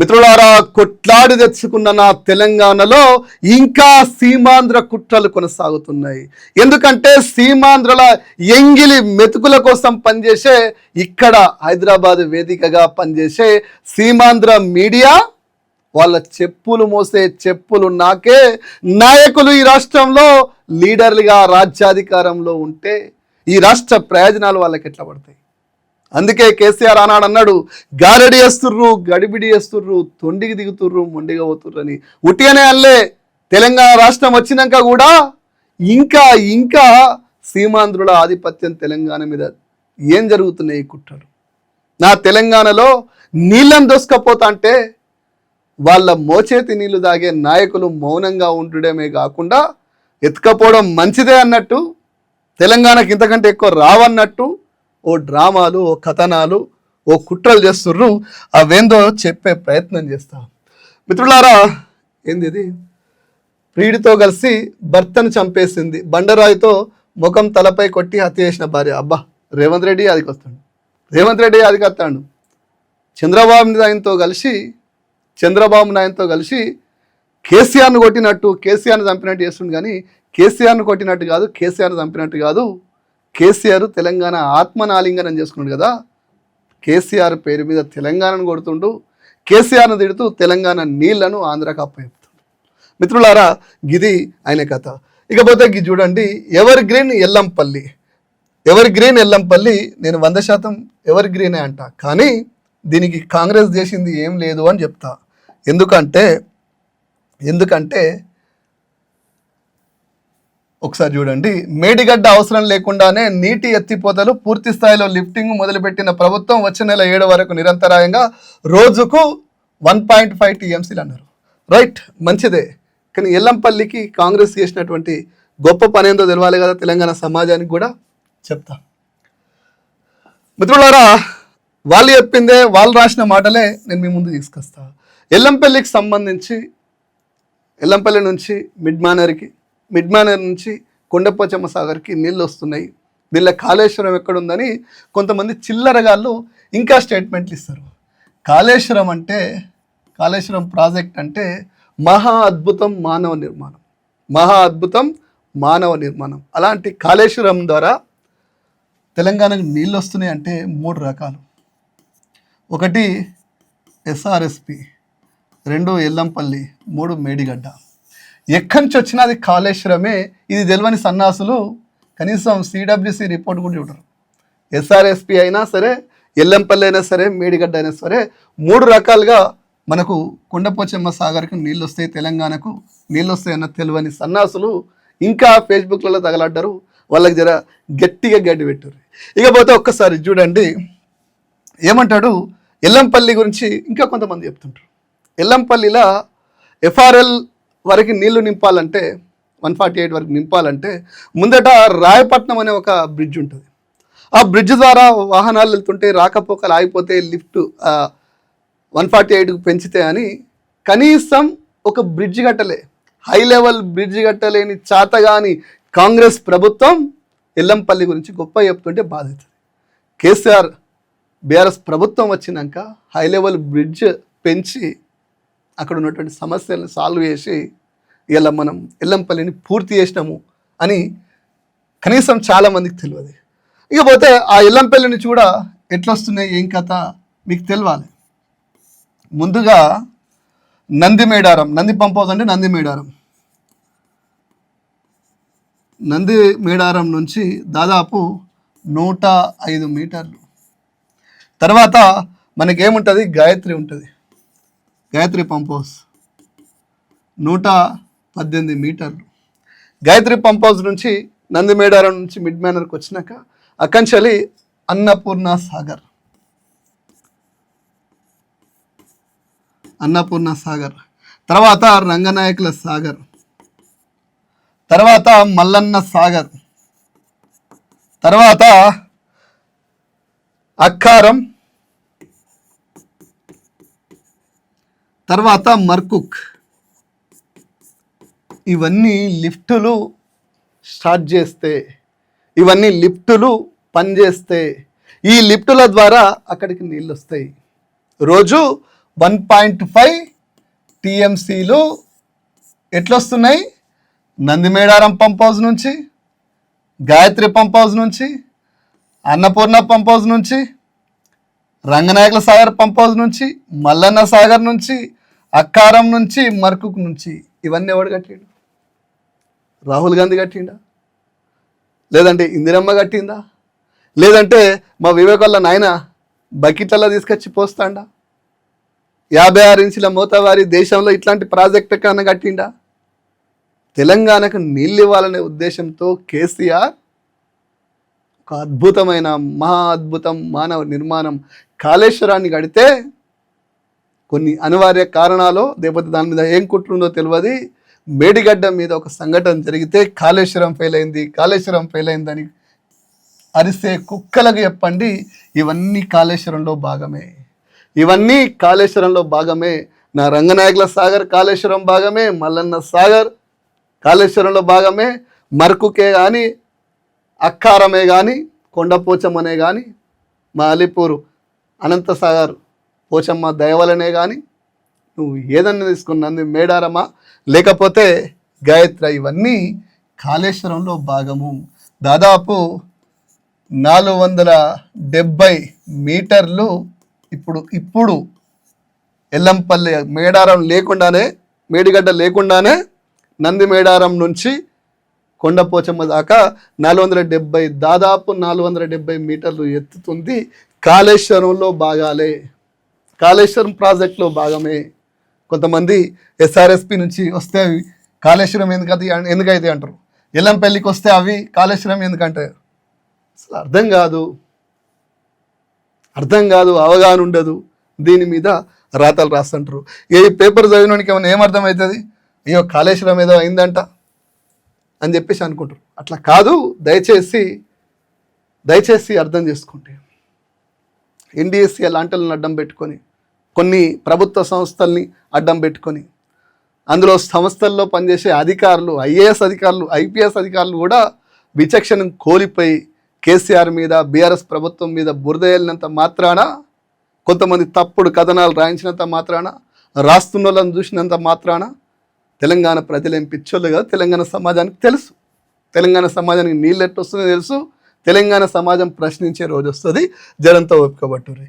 మిత్రులారా కొట్లాడి తెచ్చుకున్న నా తెలంగాణలో ఇంకా సీమాంధ్ర కుట్రలు కొనసాగుతున్నాయి. ఎందుకంటే సీమాంధ్రల ఎంగిలి మెతుకుల కోసం పనిచేసే ఇక్కడ హైదరాబాద్ వేదికగా పనిచేసే సీమాంధ్ర మీడియా వాళ్ళ చెప్పులు మోసే చెప్పులు నాకే. నాయకులు ఈ రాష్ట్రంలో లీడర్లుగా రాజ్యాధికారంలో ఉంటే ఈ రాష్ట్ర ప్రయోజనాలు వాళ్ళకి ఎట్లా పడతాయి? అందుకే కేసీఆర్ ఆనాడు అన్నాడు గారడి వేస్తుర్రు గడిబిడి వేస్తుర్రు తొండికి దిగుతుర్రు మొండిగా పోతుర్రు అని ఉట్టిగానే అల్లే తెలంగాణ రాష్ట్రం వచ్చినాక కూడా ఇంకా ఇంకా సీమాంధ్రుల ఆధిపత్యం తెలంగాణ మీద ఏం జరుగుతున్నాయి ఈ కుట్రలు? నా తెలంగాణలో నీళ్ళని దోసుకపోతా అంటే వాళ్ళ మోచేతి నీళ్ళు తాగే నాయకులు మౌనంగా ఉండడమే కాకుండా ఎత్తుకపోవడం మంచిదే అన్నట్టు తెలంగాణకి ఇంతకంటే ఎక్కువ రావన్నట్టు ఓ డ్రామాలు ఓ కథనాలు ఓ కుట్రలు చేస్తుర్రు. అవేందో చెప్పే ప్రయత్నం చేస్తా. మిత్రులారా ఏంది ఇది? ప్రియుడితో కలిసి భర్తను చంపేసింది. బండరాయితో ముఖం తలపై కొట్టి హత్య చేసిన భార్య. అబ్బా రేవంత్ రెడ్డి అదికి వస్తాడు. రేవంత్ రెడ్డి అదికి వస్తాడు. చంద్రబాబు నాయనతో కలిసి చంద్రబాబు నాయనతో కలిసి కేసీఆర్ను కొట్టినట్టు కేసీఆర్ను చంపినట్టు చేస్తుండు కానీ కేసీఆర్ను కొట్టినట్టు కాదు కేసీఆర్ను చంపినట్టు కాదు కేసీఆర్ తెలంగాణ ఆత్మనాలింగనం చేసుకున్నాడు కదా కేసీఆర్ పేరు మీద తెలంగాణను కొడుతుండు కేసీఆర్ను తిడుతూ తెలంగాణ నీళ్ళను ఆంధ్రకు అప్పచెప్తుండు. మిత్రులారా గిది ఆయన కథ. ఇకపోతే గి చూడండి evergreen Yellampalli. Evergreen Yellampalli నేను వంద శాతం ఎవర్ గ్రీనే అంట. కానీ దీనికి కాంగ్రెస్ చేసింది ఏం లేదు అని చెప్తా. ఎందుకంటే ఎందుకంటే ఒకసారి చూడండి. మేడిగడ్డ అవసరం లేకుండానే నీటి ఎత్తిపోతలు పూర్తి స్థాయిలో లిఫ్టింగ్ మొదలుపెట్టిన ప్రభుత్వం వచ్చే నెల ఏడు వరకు నిరంతరాయంగా రోజుకు వన్ పాయింట్ ఫైవ్ టీఎంసీలు అన్నారు. రైట్ మంచిదే. కానీ ఎల్లంపల్లికి కాంగ్రెస్ చేసినటువంటి గొప్ప పని ఏందో తెలవాలి కదా తెలంగాణ సమాజానికి కూడా? చెప్తా. మిత్రులారా వాళ్ళు చెప్పిందే వాళ్ళు రాసిన మాటలే నేను మీ ముందు తీసుకొస్తా. ఎల్లంపల్లికి సంబంధించి ఎల్లంపల్లి నుంచి మిడ్ మానర్కి మిడ్ మానర్ నుంచి కొండపోచమ్మ సాగర్కి నీళ్ళు వస్తున్నాయి. దీనిలో కాళేశ్వరం ఎక్కడుందని కొంతమంది చిల్లరగాళ్ళు ఇంకా స్టేట్మెంట్లు ఇస్తారు. కాళేశ్వరం అంటే కాళేశ్వరం ప్రాజెక్ట్ అంటే మహా అద్భుతం మానవ నిర్మాణం. మహా అద్భుతం మానవ నిర్మాణం. అలాంటి కాళేశ్వరం ద్వారా తెలంగాణకు నీళ్ళు వస్తున్నాయి అంటే మూడు రకాలు. ఒకటి ఎస్ఆర్ఎస్పి రెండు ఎల్లంపల్లి మూడు మేడిగడ్డ. ఎక్కడి నుంచి వచ్చినా అది కాళేశ్వరమే ఇది తెలియని సన్నాసులు కనీసం సిడబ్ల్యూసి రిపోర్ట్ కూడా చూడరు ఎస్ఆర్ఎస్పి అయినా సరే ఎల్లంపల్లి అయినా సరే మేడిగడ్డ అయినా సరే మూడు రకాలుగా మనకు కొండపోచమ్మ సాగర్కి నీళ్ళు వస్తాయి తెలంగాణకు నీళ్ళు వస్తాయన్న తెలియని సన్నాసులు ఇంకా ఫేస్బుక్లలో తగలడ్డారు. వాళ్ళకి జర గట్టిగా గడ్డి పెట్టారు. ఇకపోతే ఒక్కసారి చూడండి ఏమంటాడు? ఎల్లంపల్లి గురించి ఇంకా కొంతమంది చెప్తుంటారు. ఎల్లంపల్లిలో ఎఫ్ఆర్ఎల్ వరకు నీళ్ళు నింపాలంటే వన్ ఫార్టీ ఎయిట్ వరకు నింపాలంటే ముందట రాయపట్నం అనే ఒక బ్రిడ్జ్ ఉంటుంది. ఆ బ్రిడ్జ్ ద్వారా వాహనాలు వెళ్తుంటే రాకపోకలు ఆగిపోతే లిఫ్ట్ వన్ ఫార్టీ ఎయిట్కి పెంచితే అని కనీసం ఒక బ్రిడ్జ్ కట్టలే. హై లెవెల్ బ్రిడ్జ్ కట్టలేని చాతగాని కాంగ్రెస్ ప్రభుత్వం ఎల్లంపల్లి గురించి గొప్ప చెప్తుంటే బాధితుంది కేసీఆర్ బీఆర్ఎస్ ప్రభుత్వం వచ్చినాక హై లెవెల్ బ్రిడ్జ్ పెంచి అక్కడ ఉన్నటువంటి సమస్యలను సాల్వ్ చేసి ఇలా మనం ఎల్లంపల్లిని పూర్తి చేసినాము అని కనీసం చాలామందికి తెలియదు. ఇకపోతే ఆ ఎల్లంపల్లి నుంచి కూడా ఎట్లా వస్తున్నాయి ఏం కథ మీకు తెలియాలి ముందుగా నంది మేడారం నంది పంప్ హౌస్ అంటే నంది మేడారం నంది మేడారం నుంచి దాదాపు నూట ఐదు మీటర్లు. తర్వాత మనకేముంటుంది? గాయత్రి ఉంటుంది. Gayatri pump house. నూట పద్దెనిమిది మీటర్లు. గాయత్రి పంప్ హౌస్ నుంచి నందిమేడారం నుంచి మిడ్ మేనర్కి వచ్చినాక అకంచలి అన్నపూర్ణ సాగర్. అన్నపూర్ణ సాగర్. తర్వాత రంగనాయకుల సాగర్. తర్వాత మల్లన్న సాగర్. తర్వాత అక్కారం తర్వాత మర్కుక్. ఇవన్నీ లిఫ్టులు స్టార్ట్ చేస్తే ఇవన్నీ లిఫ్టులు పనిచేస్తే ఈ లిఫ్టుల ద్వారా అక్కడికి నీళ్ళు వస్తాయి రోజు వన్ పాయింట్ ఫైవ్ టీఎంసీలు ఎట్లొస్తున్నాయి? నందిమేడారం పంప్ హౌస్ నుంచి గాయత్రి పంప్ హౌస్ నుంచి అన్నపూర్ణ పంప్ హౌస్ నుంచి రంగనాయకుల సాగర్ పంప్ హౌస్ నుంచి మల్లన్న సాగర్ నుంచి అక్కారం నుంచి మర్కుక్ నుంచి ఇవన్నీ ఎవడు కట్టిండు? రాహుల్ గాంధీ కట్టిండా? లేదంటే ఇందిరమ్మ కట్టిందా? లేదంటే మా వివేక్ వాళ్ళ నాయన బకెట్లలో తీసుకొచ్చి పోస్తాండా? యాభై ఆరు ఇంచుల మోతవారి దేశంలో ఇట్లాంటి ప్రాజెక్ట్ కన్నా కట్టిండా? తెలంగాణకు నీళ్ళు ఇవ్వాలనే ఉద్దేశంతో కేసీఆర్ ఒక అద్భుతమైన మహా అద్భుతం మానవ నిర్మాణం కాళేశ్వరాన్ని కడితే కొన్ని అనివార్య కారణాలు లేకపోతే దాని మీద ఏం కుట్రుందో తెలియదు. మేడిగడ్డ మీద ఒక సంఘటన జరిగితే కాళేశ్వరం ఫెయిల్ అయింది కాళేశ్వరం ఫెయిల్ అయిందని అరిసే కుక్కలకు చెప్పండి ఇవన్నీ కాళేశ్వరంలో భాగమే. ఇవన్నీ కాళేశ్వరంలో భాగమే. నా రంగనాయకుల సాగర్ కాళేశ్వరం భాగమే మల్లన్న సాగర్ కాళేశ్వరంలో భాగమే. మరకుకే కానీ అక్కారమే కానీ కొండపోచమ్మనే కానీ మా అలీపూరు అనంతసాగర్ పోచమ్మ దయవలనే కానీ నువ్వు ఏదన్నా తీసుకున్నది మేడారమా? లేకపోతే గాయత్రి ఇవన్నీ కాళేశ్వరంలో భాగము. దాదాపు నాలుగు వందల డెబ్బై మీటర్లు ఇప్పుడు ఇప్పుడు ఎల్లంపల్లి మేడారం లేకుండానే మేడిగడ్డ లేకుండానే నంది మేడారం నుంచి కొండపోచమ్మ దాకా నాలుగు వందల డెబ్బై దాదాపు నాలుగు వందల డెబ్బై మీటర్లు ఎత్తుతుంది కాళేశ్వరంలో భాగాలే. కాళేశ్వరం ప్రాజెక్టులో భాగమే. కొంతమంది ఎస్ఆర్ఎస్పి నుంచి వస్తే అవి కాళేశ్వరం ఎందుకది ఎందుకైతే అంటారు? ఎల్లంపల్లికి వస్తే అవి కాళేశ్వరం ఎందుకంటే అసలు అర్థం కాదు. అర్థం కాదు అవగాహన ఉండదు. దీని మీద రాతలు రాస్తుంటారు. ఏ పేపర్ చదివినోనికి ఏమైనా ఏమర్థం అవుతుంది అయ్యో కాళేశ్వరం ఏదో అయిందంట. అని చెప్పేసి అనుకుంటారు. అట్లా కాదు దయచేసి దయచేసి అర్థం చేసుకోండి ఎన్డీఎస్సీ అలాంటి వాళ్ళని అడ్డం పెట్టుకొని కొన్ని ప్రభుత్వ సంస్థల్ని అడ్డం పెట్టుకొని అందులో సంస్థల్లో పనిచేసే అధికారులు ఐఏఎస్ అధికారులు ఐపీఎస్ అధికారులు కూడా విచక్షణ కోల్పోయి కేసీఆర్ మీద బీఆర్ఎస్ ప్రభుత్వం మీద బురద మాత్రాన కొంతమంది తప్పుడు కథనాలు రాయించినంత మాత్రాన రాస్తున్న వాళ్ళని చూసినంత మాత్రాన తెలంగాణ ప్రజలేం పిచ్చోళ్ళు కాదు తెలంగాణ సమాజానికి తెలుసు. తెలంగాణ సమాజానికి నీళ్ళు ఎట్టు వస్తుందో తెలుసు. తెలంగాణ సమాజం ప్రశ్నించే రోజు వస్తుంది. జనంతో ఒప్పుకోబట్టుర్రి.